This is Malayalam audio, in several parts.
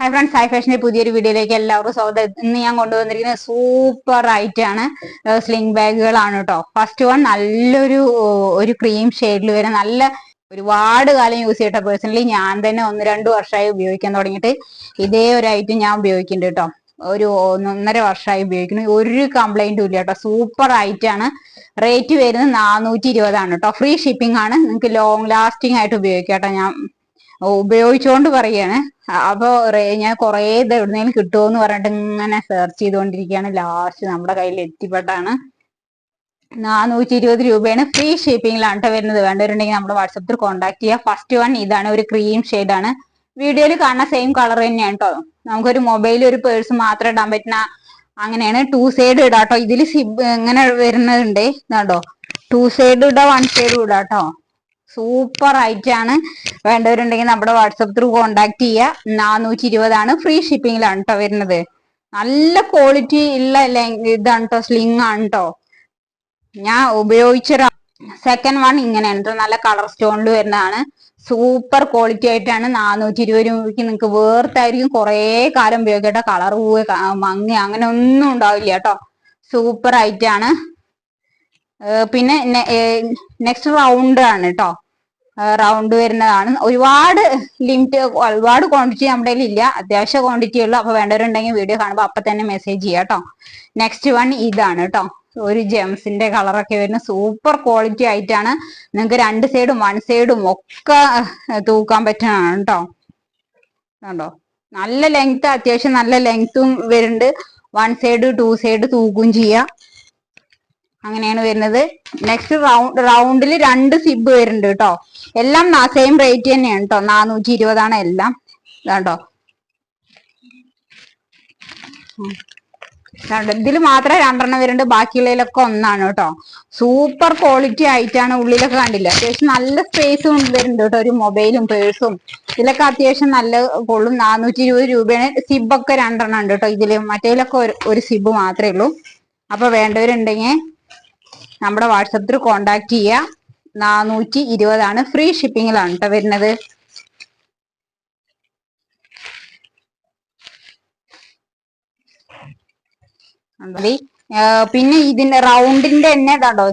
ഹായ് ഫ്രണ്ട്സ് ഹൈ ഫാഷന്റെ പുതിയൊരു വീഡിയോയിലേക്ക് എല്ലാവർക്കും സ്വാഗതം. ഇന്ന് ഞാൻ കൊണ്ടുവന്നിരിക്കുന്നത് സൂപ്പർ ആയിട്ടാണ് സ്ലിംഗ് ബാഗുകളാണ് കേട്ടോ ഫസ്റ്റ് വൺ നല്ലൊരു ഒരു ക്രീം ഷെയ്ഡിൽ വരെ നല്ല ഒരുപാട് കാലം യൂസ് ചെയ്ത പേഴ്സണലി ഞാൻ തന്നെ ഒന്ന് രണ്ട് വർഷമായി ഉപയോഗിക്കാൻ തുടങ്ങിയിട്ട് ഇതേ ഒരു ഐറ്റം ഞാൻ ഉപയോഗിക്കുന്നുണ്ട് കേട്ടോ ഒരു ഒന്നൊന്നര വർഷമായി ഉപയോഗിക്കുന്നു. ഒരു കംപ്ലൈന്റും ഇല്ല കേട്ടോ സൂപ്പർ ആയിട്ടാണ് റേറ്റ് വരുന്നത് നാനൂറ്റി ഇരുപതാണ് കേട്ടോ ഫ്രീ ഷിപ്പിംഗ് ആണ്. നിങ്ങൾക്ക് ലോങ് ലാസ്റ്റിംഗ് ആയിട്ട് ഉപയോഗിക്കാം കേട്ടോ ഞാൻ. ഉപയോഗിച്ചുകൊണ്ട് പറയാണ്. അപ്പൊ ഞാൻ കുറെ ഇത് എവിടുന്നേലും കിട്ടുമോ എന്ന് പറഞ്ഞിട്ട് ഇങ്ങനെ സെർച്ച് ചെയ്തുകൊണ്ടിരിക്കുകയാണ് ലാസ്റ്റ് നമ്മുടെ കയ്യിൽ എത്തിപ്പെട്ടാണ് നാനൂറ്റി ഇരുപത് രൂപയാണ് ഫ്രീ ഷിപ്പിംഗിലാണ് കേട്ടോ വരുന്നത്. വേണ്ടവരുണ്ടെങ്കിൽ നമ്മുടെ വാട്സപ്പിൽ കോൺടാക്ട് ചെയ്യുക ഫസ്റ്റ് വൺ ഇതാണ് ഒരു ക്രീം ആണ്. വീഡിയോയിൽ കാണുന്ന സെയിം കളർ തന്നെയാണ് കേട്ടോ നമുക്കൊരു മൊബൈൽ ഒരു പേഴ്സ് മാത്രം ഇടാൻ പറ്റുന്ന അങ്ങനെയാണ്. ടു സൈഡ് ഇടാട്ടോ ഇതിൽ സിബ് ഇങ്ങനെ വരുന്നുണ്ട്. ഇതാണ്ടോ ടു സൈഡ് ഇടാ വൺ സൈഡ് ഇടാട്ടോ സൂപ്പർ ആയിട്ടാണ് വേണ്ടവരുണ്ടെങ്കിൽ നമ്മുടെ വാട്സപ്പ് ത്രൂ കോണ്ടാക്ട് ചെയ്യുക നാനൂറ്റി ഇരുപതാണ് ഫ്രീ ഷിപ്പിംഗിലാണ് കേട്ടോ വരുന്നത്. നല്ല ക്വാളിറ്റി ഉള്ള ഇതാണ് കേട്ടോ സ്ലിങ് ആണ് കേട്ടോ ഞാൻ ഉപയോഗിച്ച സെക്കൻഡ് വൺ ഇങ്ങനെയാണ് കേട്ടോ നല്ല കളർ സ്റ്റോണിൽ വരുന്നതാണ്. സൂപ്പർ ക്വാളിറ്റി ആയിട്ടാണ്. നാനൂറ്റി ഇരുപത് രൂപയ്ക്ക് നിങ്ങൾക്ക് വേർത്തായിരിക്കും കുറേ കാലം ഉപയോഗിക്കട്ടെ. കളർ പോവുക മങ്ങ അങ്ങനെ ഒന്നും ഉണ്ടാവില്ല കേട്ടോ സൂപ്പർ ആയിട്ടാണ്. പിന്നെ നെക്സ്റ്റ് റൗണ്ട് ആണ് കേട്ടോ റൗണ്ട് വരുന്നതാണ്. ഒരുപാട് ലിമിറ്റ് ഒരുപാട് ക്വാണ്ടിറ്റി നമ്മുടെ ഇല്ല. അത്യാവശ്യ ക്വാണ്ടിറ്റി ഉള്ളു. അപ്പൊ വേണ്ടവരുണ്ടെങ്കിൽ വീഡിയോ കാണുമ്പോൾ അപ്പൊ തന്നെ മെസ്സേജ് ചെയ്യാം കേട്ടോ. നെക്സ്റ്റ് വൺ ഇതാണ് കേട്ടോ. ഒരു ജെംസിന്റെ കളറൊക്കെ വരുന്ന സൂപ്പർ ക്വാളിറ്റി ആയിട്ടാണ് നിങ്ങൾക്ക് രണ്ട് സൈഡും വൺ സൈഡും ഒക്കെ തൂക്കാൻ പറ്റുന്നതാണ് കേട്ടോ. കണ്ടോ? നല്ല ലെങ്ത് അത്യാവശ്യം നല്ല ലെങ്ത്തും വരുന്നുണ്ട്. വൺ സൈഡ് ടു സൈഡ് തൂക്കും ചെയ്യാം. അങ്ങനെയാണ് വരുന്നത്. നെക്സ്റ്റ് റൗണ്ട് റൗണ്ടിൽ രണ്ട് സിബ് വരുന്നുണ്ട് കേട്ടോ എല്ലാം സെയിം റേറ്റ് തന്നെയാണ് കേട്ടോ നാനൂറ്റി ഇരുപതാണ് എല്ലാം. ഇതാണ്ടോ? ഇതിൽ മാത്രമേ രണ്ടെണ്ണം വരുന്നുണ്ട്. ബാക്കിയുള്ളതിലൊക്കെ ഒന്നാണ് കേട്ടോ സൂപ്പർ ക്വാളിറ്റി ആയിട്ടാണ് ഉള്ളിലൊക്കെ കണ്ടില്ല? അത്യാവശ്യം നല്ല സ്പേസും വരുന്നുണ്ട് കേട്ടോ ഒരു മൊബൈലും പേഴ്സും ഇതിലൊക്കെ അത്യാവശ്യം നല്ല കൊള്ളും. നാനൂറ്റി ഇരുപത് രൂപയാണ് സിബൊക്കെ രണ്ടെണ്ണം ഉണ്ട് കേട്ടോ ഇതിൽ മറ്റേലൊക്കെ ഒരു സിബ് മാത്രമേ ഉള്ളൂ. അപ്പൊ വേണ്ടവരുണ്ടെങ്കിൽ നമ്മുടെ വാട്സപ്പിൽ കോണ്ടാക്ട് ചെയ്യുക നാനൂറ്റി ഇരുപതാണ് ഫ്രീ ഷിപ്പിങ്ങിലാണ് കേട്ടോ വരുന്നത്. പിന്നെ ഇതിന്റെ റൗണ്ടിന്റെ തന്നെ ഇതാണ്ടോ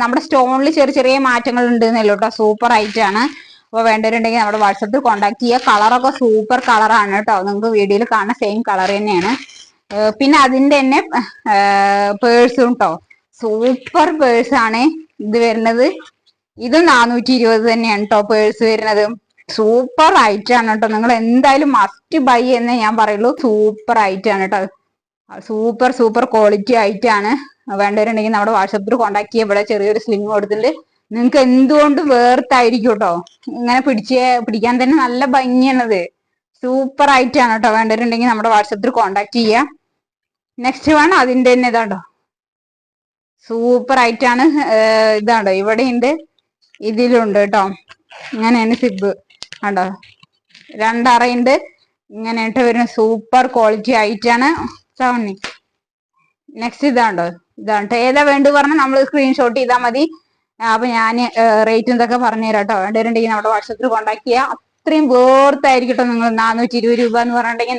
നമ്മുടെ സ്റ്റോണിൽ ചെറിയ ചെറിയ മാറ്റങ്ങൾ ഉണ്ട് എന്നല്ലോ കേട്ടോ സൂപ്പർ ആണ്. അപ്പോൾ വേണ്ടവരുണ്ടെങ്കിൽ നമ്മുടെ വാട്സപ്പിൽ കോണ്ടാക്ട് ചെയ്യുക കളറൊക്കെ സൂപ്പർ കളറാണ് കേട്ടോ നിങ്ങൾക്ക് വീഡിയോയിൽ കാണുന്ന സെയിം കളർ തന്നെയാണ്. പിന്നെ അതിന്റെ തന്നെ പേഴ്സും കേട്ടോ സൂപ്പർ പേഴ്സ് ആണ് ഇത് വരുന്നത്. ഇത് നാനൂറ്റി ഇരുപത് തന്നെയാണ് ടോ പേഴ്സ് വരുന്നത്. സൂപ്പർ ആണ് കേട്ടോ നിങ്ങൾ എന്തായാലും മസ്റ്റ് ബൈ എന്ന് ഞാൻ പറയുള്ളൂ. സൂപ്പർ ആണ് കേട്ടോ സൂപ്പർ സൂപ്പർ ക്വാളിറ്റി ആയിട്ടാണ് വേണ്ടവരുണ്ടെങ്കിൽ നമ്മുടെ വാട്സപ്പിൽ കോൺടാക്ട് ചെയ്യുക ഇവിടെ ചെറിയൊരു സ്ലിംഗ് കൊടുത്തിട്ടുണ്ട്. നിങ്ങൾക്ക് എന്തുകൊണ്ടും വേർത്തായിരിക്കും കേട്ടോ ഇങ്ങനെ പിടിച്ച് പിടിക്കാൻ തന്നെ നല്ല ഭംഗിയാണത്. സൂപ്പർ ആയിട്ടാണ് കേട്ടോ വേണ്ടവരുണ്ടെങ്കിൽ നമ്മുടെ വാട്സപ്പിൽ കോൺടാക്ട് ചെയ്യുക നെക്സ്റ്റ് വേണം അതിന്റെ തന്നെ ഇതാണ്ടോ സൂപ്പർ ആയിട്ടാണ് ഇതാണ്ടോ ഇവിടെ ഉണ്ട് ഇതിലുണ്ട് കേട്ടോ. ഇങ്ങനെയാണ് സിബ് ആണ്ടോ രണ്ടറയുണ്ട് ഇങ്ങനെയായിട്ട് വരുന്ന സൂപ്പർ ക്വാളിറ്റി ആയിട്ടാണ് സവണ്ണി നെക്സ്റ്റ് ഇതാണ്ടോ ഇതാണ് ഏതാ വേണ്ടത് പറഞ്ഞാൽ നമ്മൾ സ്ക്രീൻഷോട്ട് ചെയ്താൽ മതി. അപ്പൊ ഞാൻ റേറ്റ് എന്തൊക്കെ പറഞ്ഞു തരാം കേട്ടോ വേണ്ടവരുണ്ടെങ്കിൽ നമ്മുടെ വാട്സപ്പിൽ കോൺടാക്ട് ചെയ്യാം. അത്രയും വേർത്തായിരിക്കട്ടോ നിങ്ങൾ നാനൂറ്റി ഇരുപത് രൂപ എന്ന് പറഞ്ഞിട്ടുണ്ടെങ്കിൽ